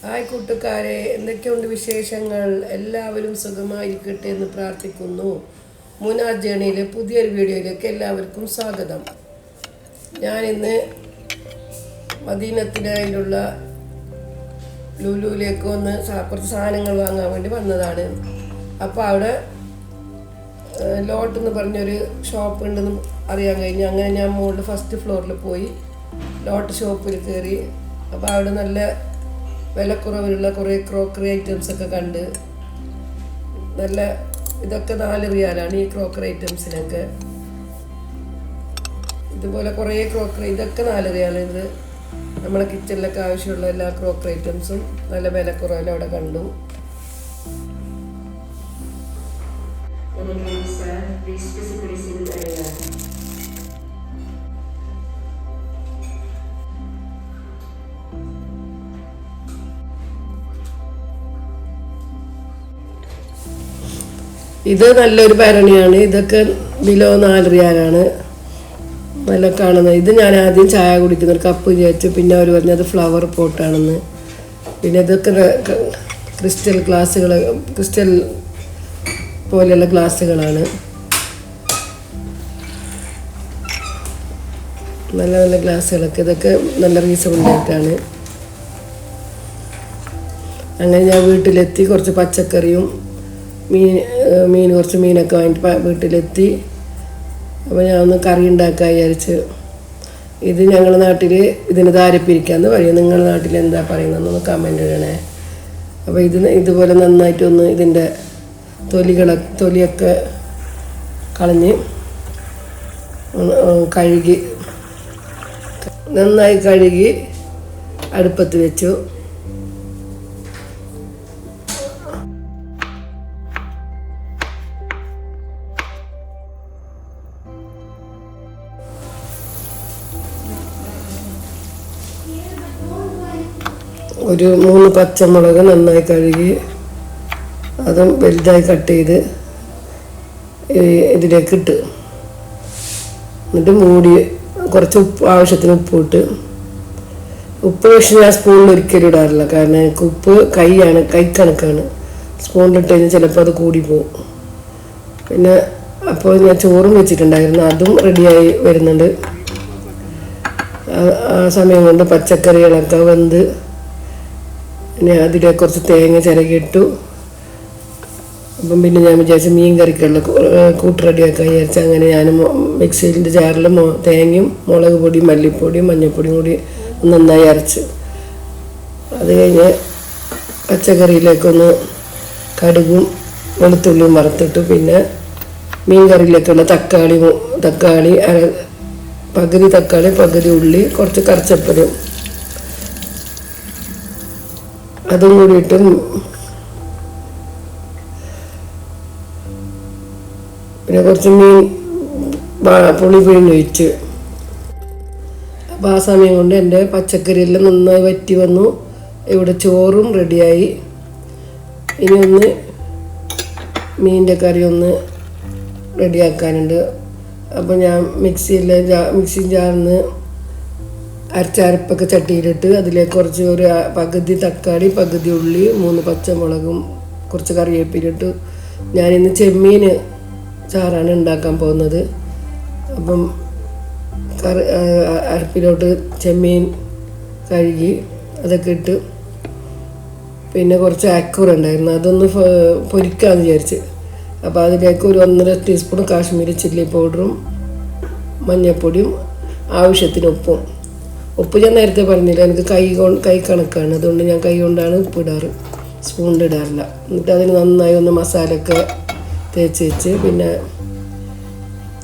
Hi കൂട്ടുകാരെ എന്തൊക്കെയുണ്ട് വിശേഷങ്ങൾ? എല്ലാവരും സുഖമായിരിക്കട്ടെ എന്ന് പ്രാർത്ഥിക്കുന്നു. മൂന്നാർ ജേണിയിലെ പുതിയൊരു വീഡിയോയിലേക്ക് എല്ലാവർക്കും സ്വാഗതം. ഞാൻ ഇന്ന് മദീനത്തിനായുള്ള ലുലുവിലേക്ക് ഒന്ന് കുറച്ച് സാധനങ്ങൾ വാങ്ങാൻ വേണ്ടി വന്നതാണ്. അപ്പോൾ അവിടെ ലോട്ട് എന്ന് പറഞ്ഞൊരു ഷോപ്പ് ഉണ്ടെന്ന് അറിയാൻ കഴിഞ്ഞു. അങ്ങനെ ഞാൻ മുകളിൽ ഫസ്റ്റ് ഫ്ലോറിൽ പോയി ലോട്ട് ഷോപ്പിൽ കയറി. അപ്പോൾ അവിടെ നല്ല വിലക്കുറവിലുള്ള കുറേ ക്രോക്കറി ഐറ്റംസ് ഒക്കെ കണ്ട് നല്ല ഇതൊക്കെ നാല് റിയാലാണ് ഈ ക്രോക്കറി ഐറ്റംസിനൊക്കെ. ഇതുപോലെ കുറേ ക്രോക്കറി ഇതൊക്കെ നാല് റിയാലാണ് ഇത് നമ്മളെ കിച്ചണിലൊക്കെ ആവശ്യമുള്ള എല്ലാ ക്രോക്കറി ഐറ്റംസും നല്ല വിലക്കുറവിൽ അവിടെ കണ്ടു. Kemudian bisa ഇത് നല്ലൊരു ഭരണിയാണ്. ഇതൊക്കെ ബിലോ നാല് റിയാലാണ് നല്ല കാണുന്നത് ഇത് ഞാൻ ആദ്യം ചായ കുടിക്കുന്ന. ഒരു കപ്പ് വിചാരിച്ചു. പിന്നെ അവർ പറഞ്ഞത് ഫ്ലവർ പോട്ടാണെന്ന് പിന്നെ ഇതൊക്കെ ക്രിസ്റ്റൽ ഗ്ലാസ്സുകൾ ക്രിസ്റ്റൽ പോലെയുള്ള ഗ്ലാസ്സുകളാണ് നല്ല നല്ല ഗ്ലാസ്സുകളൊക്കെ ഇതൊക്കെ നല്ല റീസണബിൾ ആയിട്ടാണ്. അങ്ങനെ ഞാൻ വീട്ടിലെത്തി. കുറച്ച് പച്ചക്കറിയും മീൻ മീൻ കുറച്ച് മീനൊക്കെ വാങ്ങിയിട്ട് വീട്ടിലെത്തി. അപ്പോൾ ഞാൻ ഒന്ന് കറി ഉണ്ടാക്കാൻ വിചാരിച്ച് ഇത് ഞങ്ങളുടെ നാട്ടിൽ ഇതിന് താരപ്പിരിക്കാന്ന് പറയും. നിങ്ങളുടെ നാട്ടിൽ എന്താ പറയുന്നതെന്നൊന്ന് കമന്റ് ഇടണേ. അപ്പോൾ ഇത് ഇതുപോലെ നന്നായിട്ടൊന്ന് ഇതിന്റെ തൊലികള തൊലിയൊക്കെ കളഞ്ഞ് കഴുകി നന്നായി കഴുകി അടുപ്പത്ത് വെച്ചു. ഒരു മൂന്ന് പച്ചമുളക് നന്നായി കഴുകി അതും വലുതായി കട്ട് ചെയ്ത് ഇതിലേക്ക് ഇട്ട്. എന്നിട്ട് മൂടി കുറച്ച് ഉപ്പ് ആവശ്യത്തിന് ഉപ്പ് ഇട്ട് ഉപ്പ് പക്ഷെ ഞാൻ സ്പൂണിൽ ഒരിക്കലും ഇടാറില്ല. കാരണം എനിക്ക് ഉപ്പ് കൈയാണ് കൈക്കണക്കാണ് സ്പൂണിലിട്ട് കഴിഞ്ഞാൽ ചിലപ്പോൾ അത് കൂടി പോകും പിന്നെ അപ്പോൾ ഞാൻ ചോറും വെച്ചിട്ടുണ്ടായിരുന്നു. അതും റെഡിയായി വരുന്നുണ്ട്. ആ സമയം കൊണ്ട് പച്ചക്കറികളൊക്കെ വെന്ത് പിന്നെ അതിലെ കുറച്ച് തേങ്ങ ചിരകിയിട്ടു. അപ്പം പിന്നെ ഞാൻ വിചാരിച്ചു മീൻ കറിക്കുള്ള കൂട്ട് റെഡിയാക്കാൻ വിചാരിച്ചു. അങ്ങനെ ഞാൻ മിക്സിന്റെ ജാറിൽ മോ തേങ്ങയും മുളക് പൊടിയും മല്ലിപ്പൊടിയും മഞ്ഞൾപ്പൊടിയും കൂടി നന്നായി അരച്ച്. അത് കഴിഞ്ഞ് പച്ചക്കറിയിലേക്കൊന്ന് കടുകും വെളുത്തുള്ളിയും വറുത്തിട്ട് പിന്നെ മീൻ കറിയിലേക്കുള്ള തക്കാളി തക്കാളി അര പകുതി തക്കാളി പകുതി ഉള്ളി കുറച്ച് കറിച്ചപ്പലും അതും കൂടിയിട്ട് പിന്നെ കുറച്ച് മീൻ പുളി പിഴിഞ്ഞൊഴിച്ച് അപ്പോൾ ആ സമയം കൊണ്ട് എന്റെ പച്ചക്കറിയെല്ലാം നന്നായി വറ്റി വന്നു. ഇവിടെ ചോറും റെഡിയായി. ഇനി ഒന്ന് മീനിന്റെ കറി ഒന്ന് റെഡിയാക്കാനുണ്ട്. അപ്പോൾ ഞാൻ മിക്സിയിൽ മിക്സി ജാറിന്ന് അരച്ചരപ്പൊക്കെ ചട്ടിയിലിട്ട് അതിലേക്ക് കുറച്ച് ഒരു പകുതി തക്കാളി പകുതി ഉള്ളി മൂന്ന് പച്ചമുളകും കുറച്ച് കറിവേപ്പിലിട്ട് ഞാനിന്ന് ചെമ്മീൻ ചാറാണ് ഉണ്ടാക്കാൻ പോകുന്നത്. അപ്പം കറി അരപ്പിലോട്ട് ചെമ്മീൻ കഴുകി അതൊക്കെ ഇട്ട് പിന്നെ കുറച്ച് അക്കൂർ ഉണ്ടായിരുന്നു. അതൊന്ന് പൊരിക്കാമെന്ന് വിചാരിച്ച്. അപ്പോൾ അതിലേക്ക് ഒരു ഒന്നര ടീസ്പൂൺ കാശ്മീരി ചില്ലി പൗഡറും മഞ്ഞൾപ്പൊടിയും ആവശ്യത്തിന് ഉപ്പും ഉപ്പ് ഞാൻ നേരത്തെ പറഞ്ഞില്ല എനിക്ക് കൈ കൊണ്ട് കൈ കണക്കാണ്. അതുകൊണ്ട് ഞാൻ കൈ കൊണ്ടാണ് ഉപ്പ് ഇടാറ്. സ്പൂണിൽ ഇടാറില്ല. എന്നിട്ട് അതിന് നന്നായി ഒന്ന് മസാലയൊക്കെ തേച്ച് വെച്ച് പിന്നെ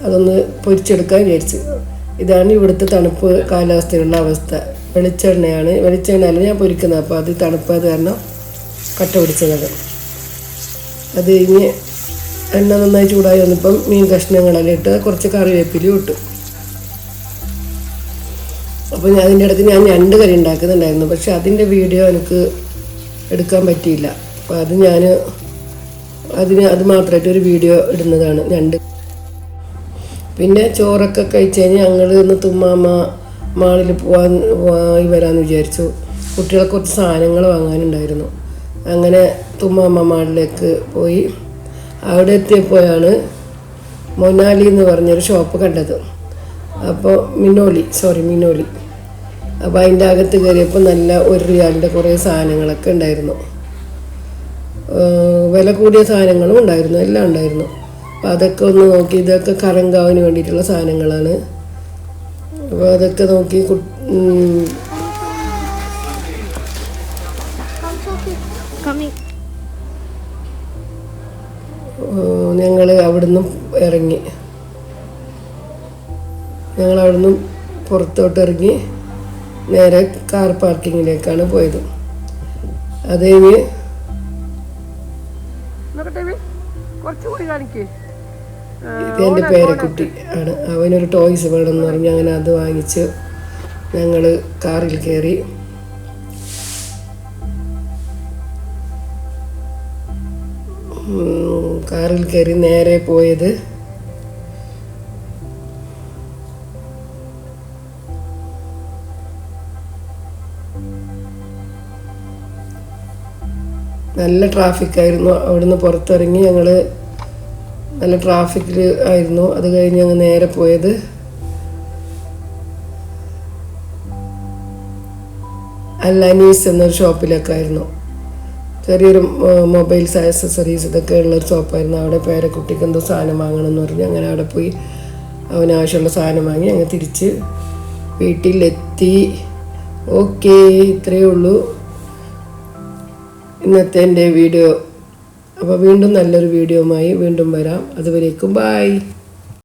അതൊന്ന് പൊരിച്ചെടുക്കാൻ വിചാരിച്ച്. ഇതാണ് ഇവിടുത്തെ തണുപ്പ് കാലാവസ്ഥയുള്ള അവസ്ഥ. വെളിച്ചെണ്ണയാണ്. വെളിച്ചെണ്ണയല്ല ഞാൻ പൊരിക്കുന്നത്. അപ്പോൾ അത് തണുപ്പത് കാരണം കട്ട പിടിച്ചത്. അത് കഴിഞ്ഞ് എണ്ണ നന്നായി ചൂടായി വന്നപ്പം മീൻ കഷ്ണങ്ങളെല്ലാം ഇട്ട് കുറച്ച് കറിവേപ്പിലും ഇട്ടു. അപ്പോൾ ഞാൻ അതിന്റെ ഇടയ്ക്ക് ഞാൻ രണ്ട് കറി ഉണ്ടാക്കുന്നുണ്ടായിരുന്നു. പക്ഷെ അതിന്റെ വീഡിയോ എനിക്ക് എടുക്കാൻ പറ്റിയില്ല. അപ്പോൾ അത് ഞാൻ അതിന് അത് മാത്രമായിട്ട് ഒരു വീഡിയോ ഇടുന്നതാണ് രണ്ട്. പിന്നെ ചോറൊക്കെ കഴിച്ച് കഴിഞ്ഞാൽ ഞങ്ങൾ ഇന്ന് തുമ്മാമ മാളിൽ പോവാൻ പോയി വരാമെന്ന് വിചാരിച്ചു. കുട്ടികളെ കുറച്ച് സാധനങ്ങൾ വാങ്ങാനുണ്ടായിരുന്നു. അങ്ങനെ തുമ്മാമ്മ മാളിലേക്ക് പോയി. അവിടെ എത്തിയപ്പോഴാണ് മൊനാലി എന്ന് പറഞ്ഞൊരു ഷോപ്പ് കണ്ടത്. അപ്പോൾ മിനോലി സോറി മിനോലി അപ്പോൾ അതിന്റെ അകത്ത് കയറിയപ്പോൾ നല്ല ഒരു റിയാലിന്റെ കുറേ സാധനങ്ങളൊക്കെ ഉണ്ടായിരുന്നു. വില കൂടിയ സാധനങ്ങളും ഉണ്ടായിരുന്നു എല്ലാം ഉണ്ടായിരുന്നു. അപ്പോൾ അതൊക്കെ ഒന്ന് നോക്കി ഇതൊക്കെ കറങ്കാവിന് വേണ്ടിയിട്ടുള്ള സാധനങ്ങളാണ്. അപ്പോൾ അതൊക്കെ നോക്കി. ഞങ്ങൾ അവിടുന്ന് ഇറങ്ങി. ഞങ്ങൾ അവിടുന്ന് പുറത്തോട്ട് ഇറങ്ങി. നേരെ കാർ പാർക്കിങ്ങിലേക്കാണ് പോയത്. അത് കഴിഞ്ഞ് ഇത് എന്റെ പേരക്കുട്ടി ആണ്. അവനൊരു ടോയ്സ് വേണമെന്ന് പറഞ്ഞ് അങ്ങനെ അത് വാങ്ങിച്ച് ഞങ്ങൾ കാറിൽ കയറി. കാറിൽ കയറി നേരെ പോയത് നല്ല ട്രാഫിക് ആയിരുന്നു. അവിടുന്ന് പുറത്തിറങ്ങി ഞങ്ങൾ നല്ല ട്രാഫിക്കിൽ ആയിരുന്നു. അത് കഴിഞ്ഞ് ഞങ്ങൾ നേരെ പോയത്. അല്ലാനീസ് എന്നൊരു ഷോപ്പിലേക്കായിരുന്നു. ചെറിയൊരു മൊബൈൽസ് ആക്സസറീസ് ഇതൊക്കെ ഉള്ളൊരു ഷോപ്പായിരുന്നു. അവിടെ പേരക്കുട്ടിക്ക് എന്തോ സാധനം വാങ്ങണം എന്ന് പറഞ്ഞ് അങ്ങനെ അവിടെ പോയി അവന് ആവശ്യമുള്ള സാധനം വാങ്ങി അങ്ങ് തിരിച്ച് വീട്ടിലെത്തി. ഓക്കേ ഇത്രയേ ഉള്ളൂ. ഇന്നത്തെ എന്റെ വീഡിയോ. അപ്പോൾ വീണ്ടും നല്ലൊരു വീഡിയോയുമായി വീണ്ടും വരാം. അതുവരേക്കും ബായ്